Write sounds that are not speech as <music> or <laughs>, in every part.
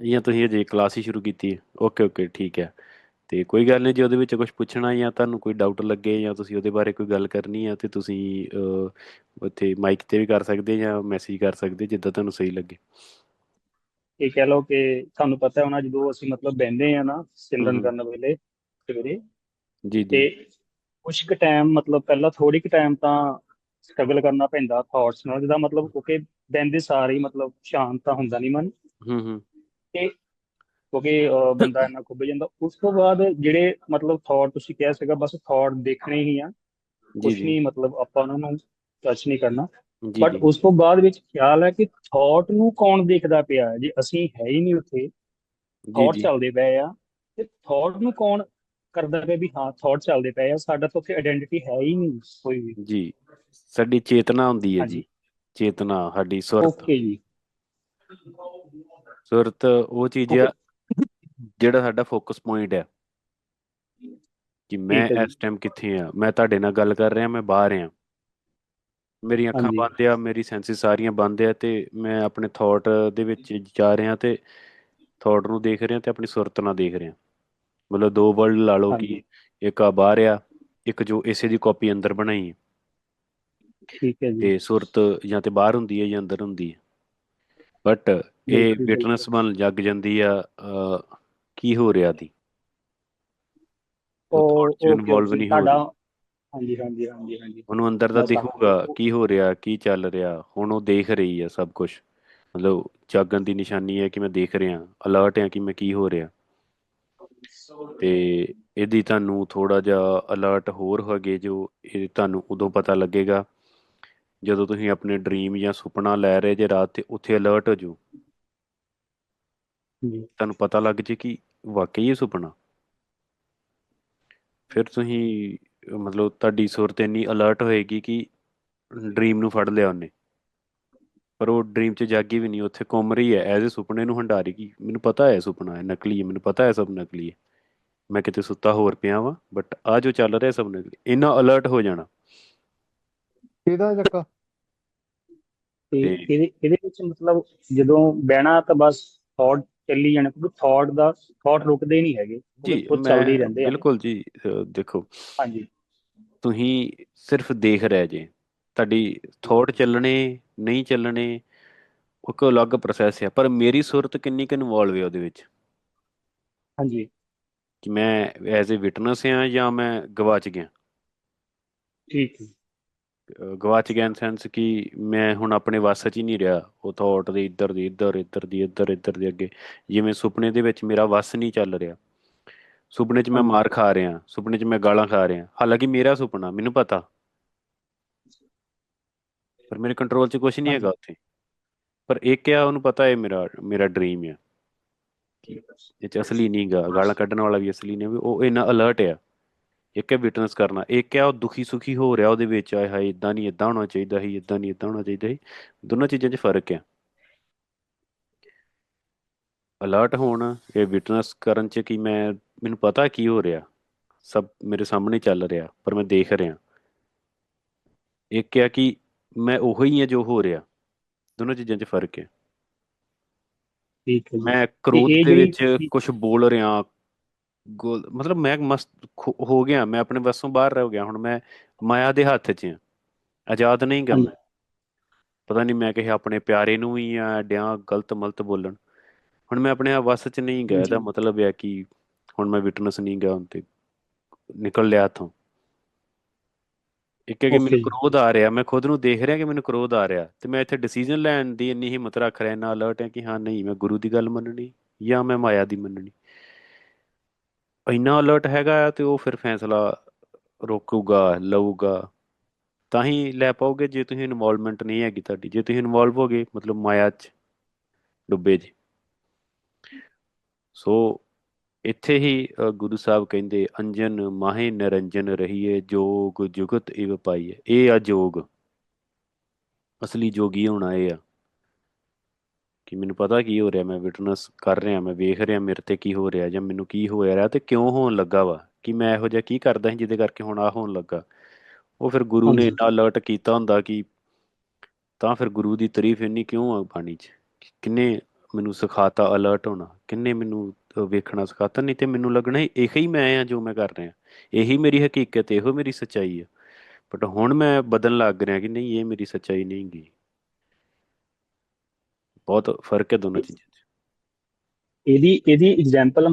ਜਾਂ ਤੁਸੀਂ ਅਜੇ ਕਲਾਸ ਹੀ ਸ਼ੁਰੂ ਕੀਤੀ ਹੈ। ਓਕੇ ਓਕੇ ਠੀਕ ਹੈ। ਤੇ ਕੋਈ ਗੱਲ ਨਹੀਂ ਜੇ ਉਹਦੇ ਵਿੱਚ ਕੁਝ ਪੁੱਛਣਾ ਜਾਂ ਤੁਹਾਨੂੰ ਕੋਈ ਡਾਊਟ ਲੱਗੇ ਜਾਂ ਤੁਸੀਂ ਉਹਦੇ ਬਾਰੇ ਕੋਈ ਗੱਲ ਕਰਨੀ ਆ ਤੇ ਤੁਸੀਂ ਉੱਥੇ ਮਾਈਕ ਤੇ ਵੀ ਕਰ ਸਕਦੇ ਜਾਂ ਮੈਸੇਜ ਕਰ ਸਕਦੇ ਜਿੱਦਾਂ ਤੁਹਾਨੂੰ ਸਹੀ ਲੱਗੇ। ਇਹ ਕਹਿ ਲਓ ਕਿ ਤੁਹਾਨੂੰ ਪਤਾ ਹੋਣਾ ਜਦੋਂ ਅਸੀਂ ਮਤਲਬ ਬਹਿੰਦੇ ਆ ਨਾ ਸਿਮਰਨ। ਕਰਨ ਵੇਲੇ ਸਵੇਰੇ ਜੀ ਤੇ ਜੀ ਕੁਝ ਕੁ ਟਾਈਮ ਮਤਲਬ ਪਹਿਲਾਂ ਥੋੜੀ ਕੁ ਟਾਈਮ ਤਾਂ ਸਟਰਗਲ ਕਰਨਾ ਪੈਂਦਾ ਥਾਟਸ ਨਾਲ ਜਿਹਦਾ ਮਤਲਬ ਕਿਉਂਕਿ ਬਹਿੰਦੇ ਸਾਰੇ ਹੀ ਮਤਲਬ ਸ਼ਾਂਤ ਤਾਂ ਹੁੰਦਾ ਨਹੀਂ ਮਨ। ਹੂੰ ਹੂੰ। ਤੇ ਕਿਉਂਕਿ ਬੰਦਾ ਇੰਨਾ ਖੁੱਭ ਜਾਂਦਾ। ਉਸ ਤੋਂ ਬਾਅਦ ਜਿਹੜੇ ਮਤਲਬ ਥਾਟ ਤੁਸੀਂ ਕਿਹਾ ਸੀਗਾ ਬਸ ਥਾਟ ਦੇਖਣੇ ਹੀ ਆ। ਕੁਝ ਨਹੀਂ ਮਤਲਬ ਆਪਾਂ ਉਹਨਾਂ ਨੂੰ ਟੱਚ ਨਹੀਂ ਕਰਨਾ। ਬਟ ਉਸ ਤੋਂ ਬਾਅਦ ਵਿੱਚ ਖਿਆਲ ਹੈ ਕਿ ਥਾਟ ਨੂੰ ਕੌਣ ਦੇਖਦਾ ਪਿਆ? ਜੇ ਅਸੀਂ ਹੈ ਹੀ ਨਹੀਂ ਉੱਥੇ ਥਾਟ ਚੱਲਦੇ ਪਏ ਆ ਤੇ ਥਾਟ ਨੂੰ ਕੌਣ ਕਰਦਾ ਪਿਆ ਵੀ ਹਾਂ ਥਾਟ ਚੱਲਦੇ ਪਏ ਆ? ਸਾਡਾ ਤਾਂ ਉੱਥੇ ਆਇਡੈਂਟੀਟੀ ਹੈ ਹੀ ਨਹੀਂ ਕੋਈ ਵੀ। ਜੀ। ਸਾਡੀ ਚੇਤਨਾ ਹੁੰਦੀ ਹੈ ਜੀ। ਚੇਤਨਾ ਸਾਡੀ ਸੁਰਤ। ਓਕੇ ਜੀ। ਸੁਰਤ ਉਹ ਚੀਜ਼ ਆ ਜਿਹੜਾ ਸਾਡਾ ਫੋਕਸ ਪੁਆਇੰਟ ਹੈ ਕਿ ਮੈਂ। ਇਸ ਟਾਈਮ ਕਿੱਥੇ ਆ? ਮੈਂ ਤੁਹਾਡੇ ਨਾਲ ਗੱਲ ਕਰ ਰਿਹਾ ਮੈਂ ਬਾਹਰ ਆ। ਮੇਰੀਆਂ ਅੱਖਾਂ। ਬੰਦ ਆ ਮੇਰੀ ਸੈਂਸਿਸ ਸਾਰੀਆਂ ਬੰਦ ਆ ਤੇ ਮੈਂ ਆਪਣੇ ਥਾਟ ਦੇ ਵਿੱਚ ਜਾ ਰਿਹਾ ਤੇ ਥਾਟ ਨੂੰ ਦੇਖ ਰਿਹਾ ਤੇ ਆਪਣੀ ਸੁਰਤ ਨਾਲ ਦੇਖ ਰਿਹਾ। ਮਤਲਬ ਦੋ ਵਰਲਡ ਲਾ ਲਓ ਕਿ। ਇੱਕ ਆ ਬਾਹਰ ਆ ਇੱਕ ਜੋ ਇਸੇ ਦੀ ਕਾਪੀ ਅੰਦਰ ਬਣਾਈ ਹੈ ਠੀਕ ਹੈ ਜੀ। ਤੇ ਸੁਰਤ ਜਾਂ ਤੇ ਬਾਹਰ ਹੁੰਦੀ ਹੈ ਜਾਂ ਅੰਦਰ ਹੁੰਦੀ ਹੈ ਬਟ ਇਹ ਵਿਟਨੈਸ ਬਣ ਜਗ ਜਾਂਦੀ ਆ ਕੀ ਹੋ ਰਿਹਾ ਦੀ ਉਹ involve ਨਹੀਂ ਹੋ ਰਹੀ। ਹਾਂਜੀ ਹਾਂਜੀ ਹਾਂਜੀ ਹਾਂਜੀ। ਉਹਨੂੰ ਅੰਦਰ ਦਾ ਦਿਖੂਗਾ ਕੀ ਹੋ ਰਿਹਾ ਕੀ ਚੱਲ ਰਿਹਾ ਹੁਣ ਉਹ ਦੇਖ ਰਹੀ ਹੈ ਸਭ ਕੁਝ ਮਤਲਬ ਜਾਗਣ ਦੀ ਨਿਸ਼ਾਨੀ ਹੈ ਕਿ ਮੈਂ ਦੇਖ ਰਿਹਾ ਅਲਰਟ ਹਾਂ ਕਿ ਮੈਂ ਕੀ ਹੋ ਰਿਹਾ। ਤੇ ਇਹਦੀ ਤੁਹਾਨੂੰ ਥੋੜਾ ਜਿਹਾ ਅਲਰਟ ਹੋਰ ਹੋਗੇ ਜੋ ਇਹ ਤੁਹਾਨੂੰ ਉਦੋਂ ਪਤਾ ਲੱਗੇਗਾ ਜਦੋਂ ਤੁਸੀਂ ਆਪਣੇ ਡ੍ਰੀਮ ਜਾਂ ਸੁਪਨਾ ਲੈ ਰਹੇ ਜੇ ਰਾਤ ਤੇ ਉੱਥੇ ਅਲਰਟ ਹੋ ਜਾਓ। ਜੀ। ਤੁਹਾਨੂੰ ਪਤਾ ਲੱਗ ਜੇ ਕਿ ਵਾਕਈ ਇਹ ਸੁਪਨਾ। ਫਿਰ ਤੁਸੀਂ ਮਤਲਬ ਤੁਹਾਡੀ ਸੁਰਤ ਇੰਨੀ ਅਲਰਟ ਹੋਏਗੀ ਕਿ ਡ੍ਰੀਮ ਨੂੰ ਫੜ ਲਿਆ ਉਹਨੇ। ਪਰ ਉਹ ਡ੍ਰੀਮ 'ਚ ਜਾਗੀ ਵੀ ਨਹੀਂ ਉੱਥੇ ਘੁੰਮ ਰਹੀ ਹੈ। ਐਜ਼ ਅ ਸੁਪਨੇ ਨੂੰ ਹੰਡਾ ਰਹੀ ਕਿ? ਮੈਨੂੰ ਪਤਾ ਹੈ ਸੁਪਨਾ ਹੈ ਨਕਲੀ ਹੈ। ਮੈਨੂੰ ਪਤਾ ਹੈ ਸਭ ਨਕਲੀ ਹੈ। ਮੈਂ ਕਿਤੇ ਸੁੱਤਾ ਹੋਰ ਪਿਆ ਵਾਂ ਬਟ ਆ ਜੋ ਚੱਲ ਰਿਹਾ ਸਭ ਨਕਲੀ। ਇੰਨਾ ਅਲਰਟ ਹੋ ਜਾਣਾ। ਕਿਹਦਾ ਚੱਕਾ? ਤੇ ਤੇ- ਇਹਦੇ ਇਹਦੇ ਵਿੱਚ ਮਤਲਬ ਜਦੋਂ ਬਹਿਣਾ ਤਾਂ ਬਸ ਥਾਟ ਚੱਲੀ ਜਾਣਾ ਕਿਉਂਕਿ ਥਾਟ ਦਾ ਥਾਟ ਰੁਕਦੇ ਨਹੀਂ ਹੈਗੇ। ਜੀ ਉਹ ਚੱਲਦੇ ਹੀ ਰਹਿੰਦੇ ਆ। ਬਿਲਕੁਲ ਜੀ ਦੇਖੋ। ਹਾਂਜੀ। ਤੁਸੀਂ ਸਿਰਫ ਦੇਖ ਰਹੇ ਜੇ। ਤੁਹਾਡੀ ਥੋਟ ਚੱਲਣੇ ਨਹੀਂ ਚੱਲਣੇ ਉਹ ਕੋ ਅਲੱਗ ਪ੍ਰੋਸੈਸ ਹੈ ਪਰ ਮੇਰੀ ਸੁਰਤ ਕਿੰਨੀ ਕੁ ਇਨਵੋਲਵ ਹੈ ਉਹਦੇ ਵਿੱਚ? ਹਾਂਜੀ। ਕਿ ਮੈਂ ਐਜ਼ ਅ ਵਿਟਨੈਸ ਹਾਂ ਜਾਂ ਮੈਂ ਗਵਾਚ ਗਿਆ? ਠੀਕ ਹੈ। ਗਵਾਚ ਗਿਆ ਸੈਂਸ ਕਿ ਮੈਂ ਹੁਣ ਆਪਣੇ ਵੱਸ 'ਚ ਹੀ ਨਹੀਂ ਰਿਹਾ। ਉਹ ਥੋਟ ਦੇ ਇੱਧਰ ਦੀ ਇੱਧਰ ਇੱਧਰ ਦੀ ਇੱਧਰ ਇੱਧਰ ਦੇ ਅੱਗੇ। ਜਿਵੇਂ ਸੁਪਨੇ ਦੇ ਵਿੱਚ ਮੇਰਾ ਵੱਸ ਨਹੀਂ ਚੱਲ ਰਿਹਾ। ਸੁਪਨੇ 'ਚ ਮੈਂ। ਮਾਰ ਖਾ ਰਿਹਾ। ਸੁਪਨੇ 'ਚ ਮੈਂ ਗਾਲਾਂ ਖਾ ਰਿਹਾ। ਹਾਲਾਂਕਿ ਮੇਰਾ ਸੁਪਨਾ ਮੈਨੂੰ ਪਤਾ। ਪਰ ਮੇਰੇ ਕੰਟਰੋਲ 'ਚ ਕੁਝ ਨਹੀਂ ਹੈਗਾ ਉੱਥੇ। ਪਰ ਇੱਕ ਆ ਉਹਨੂੰ ਪਤਾ ਹੈ ਮੇਰਾ ਮੇਰਾ ਡ੍ਰੀਮ ਆ। ਇਹ 'ਚ ਅਸਲੀ ਨਹੀਂ ਗਾ ਗਾਲਾਂ ਕੱਢਣ ਵਾਲਾ ਵੀ ਅਸਲੀ ਨਹੀਂ ਉਹ ਇੰਨਾ ਅਲਰਟ ਆ। ਇੱਕ ਹੈ ਵਿਟਨੈਸ ਕਰਨਾ ਇੱਕ ਹੈ ਉਹ ਦੁਖੀ ਸੁਖੀ ਹੋ ਰਿਹਾ ਉਹਦੇ ਵਿੱਚ ਆਏ ਹਾਏ ਇਦਾਂ ਨਹੀਂ ਇਦਾਂ ਹੋਣਾ ਚਾਹੀਦਾ ਸੀ ਇਦਾਂ ਨਹੀਂ ਇਦਾਂ ਹੋਣਾ ਚਾਹੀਦਾ ਸੀ। ਦੋਨਾਂ ਚੀਜ਼ਾਂ 'ਚ ਫ਼ਰਕ ਆ। ਅਲਰਟ ਹੋਣ ਇਹ ਵਿਟਨੈਸ ਕਰਨ 'ਚ ਕਿ ਮੈਂ ਮੈਨੂੰ ਪਤਾ ਕੀ ਹੋ ਰਿਹਾ। ਸਭ ਮੇਰੇ ਸਾਹਮਣੇ ਚੱਲ ਰਿਹਾ ਪਰ ਮੈਂ ਦੇਖ ਰਿਹਾ। ਇੱਕ ਆ ਕਿ ਮੈਂ ਉਹੀ ਹਾਂ ਜੋ ਹੋ ਰਿਹਾ। ਦੋਨਾਂ ਚੀਜ਼ਾਂ 'ਚ ਫ਼ਰਕ ਹੈ ਠੀਕ ਹੈ ਮੈਂ ਕ੍ਰੋਧ ਦੇ ਵਿੱਚ ਕੁਝ ਬੋਲ ਰਿਹਾ ਗੋਲ ਮਤਲਬ ਮੈਂ ਮਸਤ ਹੋ ਗਿਆ ਮੈਂ ਆਪਣੇ ਵੱਸੋਂ ਬਾਹਰ ਹੋ ਗਿਆ ਹੁਣ ਮੈਂ ਮਾਇਆ ਦੇ ਹੱਥ 'ਚ ਹਾਂ ਆਜ਼ਾਦ ਨਹੀਂ ਗਾ। ਮੈਂ ਪਤਾ ਨਹੀਂ ਮੈਂ ਕਿਸੇ ਆਪਣੇ ਪਿਆਰੇ ਨੂੰ ਵੀ ਆ ਡਿਆਂ ਗਲਤ ਮਲਤ ਬੋਲਣ ਹੁਣ ਮੈਂ ਆਪਣੇ ਵੱਸ 'ਚ ਨਹੀਂ ਗਿਆ ਇਹਦਾ। ਮਤਲਬ ਹੈ ਕਿ ਹੁਣ ਮੈਂ ਵਿਟਨੈਸ ਨਹੀਂ ਗਿਆ ਹੁਣ ਤੇ ਨਿਕਲ ਲਿਆ ਹੱਥੋਂ ਇੱਕ ਹੈ ਕਿ ਮੈਨੂੰ. ਕ੍ਰੋਧ ਆ ਰਿਹਾ ਮੈਂ ਖੁਦ ਨੂੰ ਦੇਖ ਰਿਹਾ ਕਿ ਮੈਨੂੰ ਕ੍ਰੋਧ ਆ ਰਿਹਾ ਤੇ ਮੈਂ ਇੱਥੇ ਡਿਸੀਜਨ ਲੈਣ ਦੀ ਇੰਨੀ ਹਿੰਮਤ ਰੱਖ ਰਿਹਾ ਇੰਨਾ ਅਲਰਟ ਹੈ ਕਿ ਹਾਂ ਨਹੀਂ ਮੈਂ ਗੁਰੂ ਦੀ ਗੱਲ ਮੰਨਣੀ ਜਾਂ ਮੈਂ ਮਾਇਆ ਦੀ ਮੰਨਣੀ ਇੰਨਾ ਅਲਰਟ ਹੈਗਾ ਆ ਤੇ ਉਹ ਫਿਰ ਫੈਸਲਾ ਰੋਕੂਗਾ, ਲਊਗਾ। ਤਾਂ ਹੀ ਲੈ ਪਾਓਗੇ ਜੇ ਤੁਸੀਂ ਇਨਵੋਲਵਮੈਂਟ ਨਹੀਂ ਹੈਗੀ ਤੁਹਾਡੀ। ਜੇ ਤੁਸੀਂ ਇਨਵੋਲਵ ਹੋਗੇ ਮਤਲਬ ਮਾਇਆ 'ਚ, ਡੁੱਬੇ ਜੀ। ਸੋ ਇੱਥੇ ਹੀ ਗੁਰੂ ਸਾਹਿਬ ਕਹਿੰਦੇ, ਅੰਜਨ ਮਾਹੇ ਨਿਰੰਜਨ ਰਹੀਏ, ਜੋਗ ਜੁਗਤ ਇਵ ਪਾਈਏ। ਇਹ ਆ ਜੋਗ। ਅਸਲੀ ਜੋਗੀ ਹੋਣਾ ਇਹ ਆ। ਕਿ ਮੈਨੂੰ ਪਤਾ ਕੀ ਹੋ ਰਿਹਾ ਮੈਂ ਵਿਟਨੈਸ ਕਰ ਰਿਹਾ ਮੈਂ ਵੇਖ ਰਿਹਾ ਮੇਰੇ ਤੇ ਕੀ ਹੋ ਰਿਹਾ ਜਾਂ ਮੈਨੂੰ ਕੀ ਹੋ ਰਿਹਾ ਤੇ ਕਿਉਂ ਹੋਣ ਲੱਗਾ ਵਾ? ਕਿ ਮੈਂ ਇਹੋ ਜਿਹਾ ਕੀ ਕਰਦਾ ਸੀ ਜਿਹਦੇ ਕਰਕੇ ਹੁਣ ਆ ਹੋਣ ਲੱਗਾ? ਉਹ ਫਿਰ ਗੁਰੂ ਨੇ। ਇੰਨਾ ਅਲਰਟ ਕੀਤਾ ਹੁੰਦਾ ਕਿ ਤਾਂ ਫਿਰ ਗੁਰੂ ਦੀ ਤਾਰੀਫ ਇੰਨੀ ਕਿਉਂ ਆ ਬਾਣੀ 'ਚ? ਕਿੰਨੇ ਮੈਨੂੰ ਸਿਖਾਤਾ ਅਲਰਟ ਹੋਣਾ ਕਿੰਨੇ ਮੈਨੂੰ ਵੇਖਣਾ ਸਿਖਾਤਾ ਨਹੀਂ ਤੇ ਮੈਨੂੰ ਲੱਗਣਾ ਸੀ ਇਹੀ ਮੈਂ ਆ ਜੋ ਮੈਂ ਕਰ ਰਿਹਾ। ਇਹੀ ਮੇਰੀ ਹਕੀਕਤ ਇਹੋ ਮੇਰੀ ਸੱਚਾਈ ਆ। ਬਟ ਹੁਣ ਮੈਂ ਬਦਲਣ ਲੱਗ ਰਿਹਾ ਕਿ ਨਹੀਂ ਇਹ ਮੇਰੀ ਸੱਚਾਈ ਨਹੀਂ ਗੀ। ਬਹੁਤ ਫ਼ਰਕ ਹੈ ਦੋਨਾਂ ਚੀਜ਼ਾਂ 'ਚ। ਇਹਦੀ ਇਹਦੀ ਐਗਜ਼ਾਮਪਲ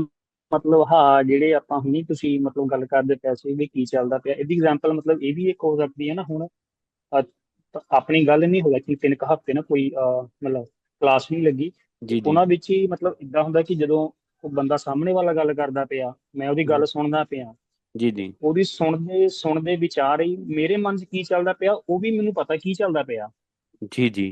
ਮਤਲਬ ਹਾਂ ਜਿਹੜੇ ਆਪਾਂ ਹੁਣੀ ਤੁਸੀਂ ਮਤਲਬ ਗੱਲ ਕਰਦੇ ਪੈਸੇ ਵੀ ਕੀ ਚੱਲਦਾ ਪਿਆ ਇਹਦੀ ਐਗਜ਼ਾਮਪਲ ਮਤਲਬ ਇਹ ਵੀ ਇੱਕ ਹੋ ਸਕਦੀ ਹੈ ਨਾ ਹੁਣ। ਆਪਣੀ ਗੱਲ ਨਹੀਂ ਹੋਇਆ ਕਿ ਤਿੰਨ ਕੁ ਹਫ਼ਤੇ ਨਾ ਕੋਈ ਮਤਲਬ ਕਲਾਸ ਨਹੀਂ ਲੱਗੀ। ਜੀ ਜੀ। ਉਹਨਾਂ ਵਿੱਚ ਹੀ ਮਤਲਬ ਇਦਾਂ ਹੁੰਦਾ ਕਿ ਜਦੋਂ ਉਹ ਬੰਦਾ ਸਾਹਮਣੇ ਵਾਲਾ ਗੱਲ ਕਰਦਾ ਪਿਆ ਮੈਂ ਉਹਦੀ ਗੱਲ ਸੁਣਦਾ ਪਿਆ। ਜੀ ਜੀ। ਉਹਦੀ ਸੁਣਦੇ ਸੁਣਦੇ ਵਿਚਾਰ ਹੀ ਮੇਰੇ ਮਨ 'ਚ ਕੀ ਚੱਲਦਾ ਪਿਆ ਉਹ ਵੀ ਮੈਨੂੰ ਪਤਾ ਕੀ ਚੱਲਦਾ ਪਿਆ। ਜੀ ਜੀ।